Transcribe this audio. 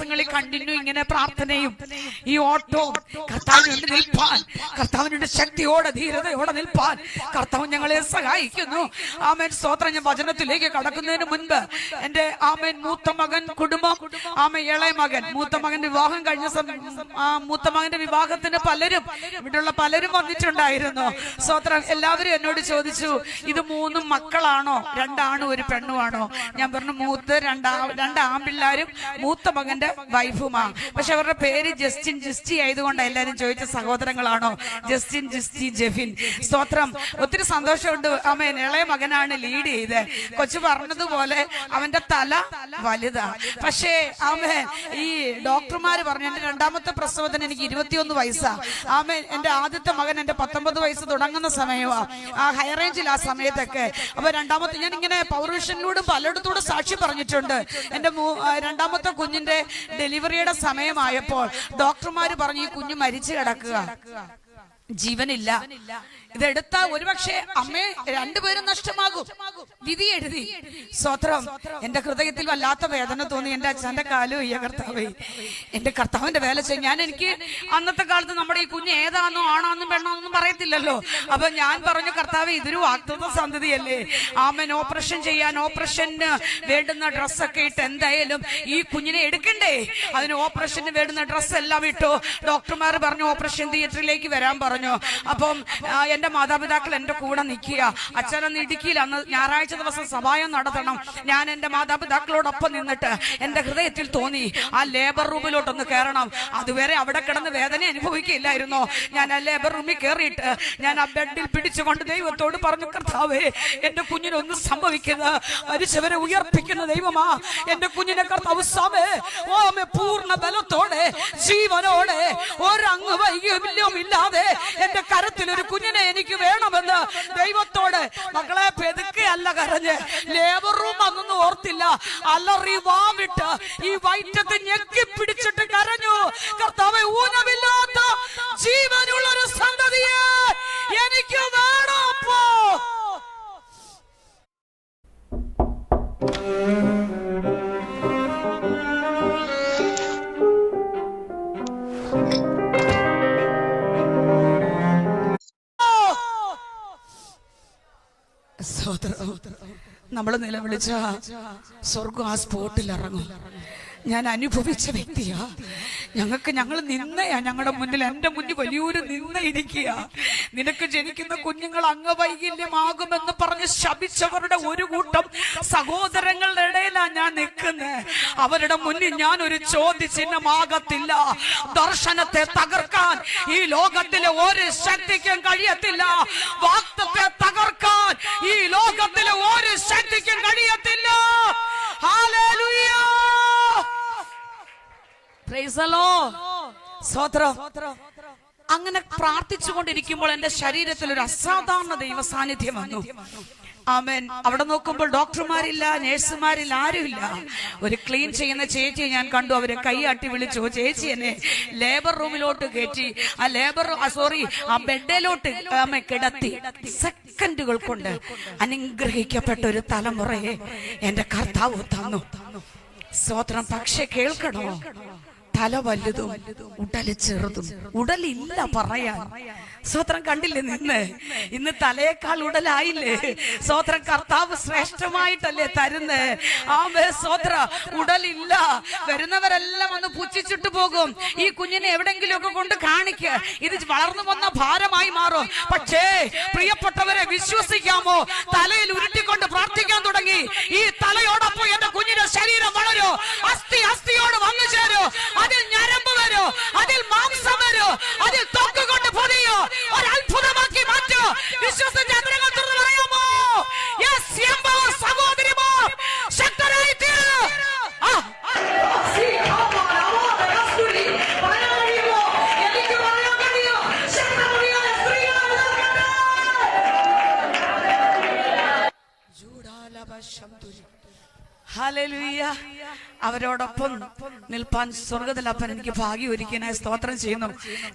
ദിവസങ്ങളിൽ കണ്ടിന്യൂ ഇങ്ങനെ പ്രാർത്ഥനയും ഈ ഓട്ടവും. കർത്താവിനുണ്ട് നിൽപ്പാൻ. കർത്താവിനുണ്ട് ശക്തിയോടെ ധീരതയോടെ നിൽപ്പാൻ. കർത്താവ് ഞങ്ങളെ സഹായിക്കുന്നു. ആമേൻ. സ്തോത്രം. ഞാൻ വചനത്തിലേക്ക് കടക്കുന്നതിന് മുൻപ് എന്റെ ആമേൻ മൂത്ത മകൻ കുടുംബം ആമ ഇളയ മകൻ മൂത്ത മകന്റെ വിവാഹം കഴിഞ്ഞ മൂത്ത മകന്റെ വിവാഹത്തിന് പലരും ഇവിടെയുള്ള പലരും വന്നിട്ടുണ്ടായിരുന്നു. സ്തോത്രം. എല്ലാവരും എന്നോട് ചോദിച്ചു ഇത് മൂന്നും മക്കളാണോ? രണ്ടാണും? ഒരു പെണ്ണുമാണോ? ഞാൻ പറഞ്ഞു മൂത്ത് രണ്ടാ രണ്ട് ആൺപിള്ളാരും മൂത്ത മകന്റെ വൈഫുമാ. പക്ഷെ അവരുടെ പേര് ജസ്റ്റിൻ ജിസ്റ്റി ആയതുകൊണ്ട് എല്ലാവരും ചോദിച്ച സഹോദരങ്ങളാണോ? ജസ്റ്റിൻ ജിസ്റ്റി ജെഫിൻ. സ്തോത്രം. ഒത്തിരി സന്തോഷമുണ്ട്. അമ്മ ഇളയ മകനാണ് ലീഡ് ചെയ്ത് കൊച്ചു പറഞ്ഞതുപോലെ അവന്റെ തല വലുതാ. പക്ഷേ ആമേ ഈ ഡോക്ടർമാർ പറഞ്ഞു എന്റെ രണ്ടാമത്തെ പ്രസവത്തിന് എനിക്ക് ഇരുപത്തിയൊന്ന് വയസ്സാ. ആമേ എന്റെ ആദ്യത്തെ മകൻ എന്റെ പത്തൊമ്പത് വയസ്സ് തുടങ്ങുന്ന സമയമാ ആ ഹൈറേഞ്ചിൽ ആ സമയത്തൊക്കെ അപ്പൊ രണ്ടാമത്തെ ഞാൻ ഇങ്ങനെ പൗരുഷനിലൂടെ പലയിടത്തോടും സാക്ഷി പറഞ്ഞിട്ടുണ്ട്. എന്റെ രണ്ടാമത്തെ കുഞ്ഞിന്റെ ഡെലിവറിയുടെ സമയമായപ്പോൾ ഡോക്ടർമാർ പറഞ്ഞു ഈ കുഞ്ഞ് മരിച്ചു കിടക്കുക. ജീവനില്ല. ഇതെടുത്ത ഒരുപക്ഷെ അമ്മേ രണ്ടുപേരും നഷ്ടമാകും. വിധി എഴുതി. സ്വത്രം. എന്റെ ഹൃദയത്തിൽ വല്ലാത്ത വേദന തോന്നി. എന്റെ അച്ഛന്റെ കാലും ഈ കർത്താവേ എന്റെ കർത്താവിന്റെ വേല ചെയ്യും. ഞാൻ എനിക്ക് അന്നത്തെ കാലത്ത് നമ്മുടെ ഈ കുഞ്ഞ് ഏതാണോ ആണോന്നും പെണ്ണോന്നും പറയത്തില്ലല്ലോ. അപ്പൊ ഞാൻ പറഞ്ഞു കർത്താവ് ഇതൊരു വാക്തത്വ സന്തതിയല്ലേ? ആമൻ ഓപ്പറേഷൻ ചെയ്യാൻ ഓപ്പറേഷന് വേണ്ടുന്ന ഡ്രസ്സൊക്കെ ഇട്ട് എന്തായാലും ഈ കുഞ്ഞിനെ എടുക്കണ്ടേ? അതിന് ഓപ്പറേഷന് വേണ്ടുന്ന ഡ്രസ്സ് എല്ലാം ഇട്ടു? ഡോക്ടർമാർ പറഞ്ഞു ഓപ്പറേഷൻ തിയേറ്ററിലേക്ക് വരാൻ പറഞ്ഞു. അപ്പം എന്റെ മാതാപിതാക്കൾ എന്റെ കൂടെ നിൽക്കുക. അച്ഛനൊന്ന് ഇടുക്കിയിൽ അന്ന് ഞായറാഴ്ച ദിവസം സഭായം നടത്തണം. ഞാൻ എന്റെ മാതാപിതാക്കളോടൊപ്പം നിന്നിട്ട് എന്റെ ഹൃദയത്തിൽ തോന്നി ആ ലേബർ റൂമിലോട്ടൊന്ന് കയറണം. അതുവരെ അവിടെ കിടന്ന് വേദന അനുഭവിക്കില്ലായിരുന്നു ഞാൻ ആ ലേബർ റൂമിൽ കയറിയിട്ട് ഞാൻ ആ ബെഡിൽ പിടിച്ചുകൊണ്ട് ദൈവത്തോട് പറഞ്ഞു കർത്താവേ എന്റെ കുഞ്ഞിനൊന്നും സംഭവിക്കുന്നത് മരിച്ചവരെ ഉയർപ്പിക്കുന്ന ദൈവമാ എന്റെ കുഞ്ഞിനെ കർത്താവ് സാമേ ഓമേ പൂർണ ബലത്തോടെ ജീവനോടെ ഒരങ്ങ് വൈകല്യവും ഇല്ലാതെ എന്റെ കരത്തിൽ ഒരു കുഞ്ഞിനെ എനിക്ക് വേണമെന്ന് ദൈവത്തോട് മക്കളെ പെതുക്കെയല്ല കരഞ്ഞ് ലേബർ റൂം അതൊന്നും ഓർത്തില്ല. അലറി വാവിട്ട് ഈ വയറ്റത്ത് ഞെക്കി خطر قوي നമ്മൾ നിലവിളിച്ച സ്വർഗം ആ സ്പോട്ടിൽ ഇറങ്ങും. ഞാൻ അനുഭവിച്ച വ്യക്തിയാ. ഞങ്ങൾക്ക് ഞങ്ങൾ നിന്നയാ. ഞങ്ങളുടെ മുന്നിൽ എന്റെ മുന്നിൽ വലിയൊരു നിന്ന ഇരിക്കുക നിനക്ക് ജനിക്കുന്ന കുഞ്ഞുങ്ങൾ അംഗവൈകല്യമാകുമെന്ന് പറഞ്ഞ് ശപിച്ചവരുടെ ഒരു കൂട്ടം സഹോദരങ്ങളുടെ ഇടയിലാ ഞാൻ നിൽക്കുന്നത് അവരുടെ മുന്നിൽ ഞാൻ ഒരു ചോദ്യചിഹ്നമാകത്തില്ല. ദർശനത്തെ തകർക്കാൻ ഈ ലോകത്തിലെ ഒരു ശക്തിക്കും കഴിയത്തില്ല. വാക്തത്തെ തകർക്കാൻ ഈ ലോകത്തിലെ ശക്തിക്കും കഴിയത്തില്ല. The Lord. സ്തോത്രം. അങ്ങനെ പ്രാർത്ഥിച്ചുകൊണ്ടിരിക്കുമ്പോൾ എന്റെ ശരീരത്തിൽ ഒരു അസാധാരണ ദൈവ സാന്നിധ്യം വന്നു. ആമേൻ. അവിടെ നോക്കുമ്പോൾ ഡോക്ടർമാരില്ല നേഴ്സുമാരില്ല ആരുമില്ല. ഒരു ക്ലീൻ ചെയ്യുന്ന ചേച്ചിയെ ഞാൻ കണ്ടു. അവരെ കൈയാട്ടി വിളിച്ചു. ചേച്ചി എന്നെ ലേബർ റൂമിലോട്ട് കയറ്റി. ആ ലേബർ സോറി ആ ബെഡിലോട്ട് ആമ കിടത്തി. സെക്കൻഡുകൾ കൊണ്ട് അനുഗ്രഹിക്കപ്പെട്ട ഒരു തലമുറയെ എന്റെ കർത്താവ് തന്നു. സ്വോത്രം പക്ഷെ കേൾക്കണോ? തല വലുതും ഉടൽ ചെറുതും. ഉടലില്ല പറയാൻ. സ്വത്രം കണ്ടില്ലേ നിന്ന്? ഇന്ന് തലയേക്കാൾ ഉടലായില്ലേ? സ്വത്രം കർത്താവ് ശ്രേഷ്ഠമായിട്ടല്ലേ തരുന്നേ? ആമേ സ്വത്ര ഉടലില്ല. വരുന്നവരെല്ലാം ഒന്ന് പുച്ഛിച്ചിട്ട് പോകും. ഈ കുഞ്ഞിനെ എവിടെങ്കിലും ഒക്കെ കൊണ്ട് കാണിക്ക. ഇത് വളർന്നു വന്ന ഭാരമായി മാറും. പക്ഷേ പ്രിയപ്പെട്ടവരെ വിശ്വസിക്കാമോ? തലയിൽ ഉരുട്ടിക്കൊണ്ട് പ്രാർത്ഥിക്കാൻ തുടങ്ങി. ഈ തലയോടൊപ്പം എന്റെ കുഞ്ഞിന്റെ ശരീരം വളരോ. അസ്ഥി അസ്ഥിയോട് അതിൽ ഞരമ്പ് വരോ അതിൽ മാംസം വരോ അതിൽ തൊക്ക് കൊണ്ട് പൊതിയോ ഒരു അത്ഭുതമാക്കി മാറ്റോ. വിശ്വസിച്ച് അതിനകം തുറന്ന് പറയാമോ? Yes, എമ്പോ സഹോദരിമാർ ശക്തരായി തീരൂ. ആ, അവരോടൊപ്പം നിൽപ്പാൻ സ്വർഗത്തിൽ അപ്പൻ എനിക്ക് ഭാഗ്യം ഒരുക്കിയനായി സ്തോത്രം ചെയ്യുന്നു.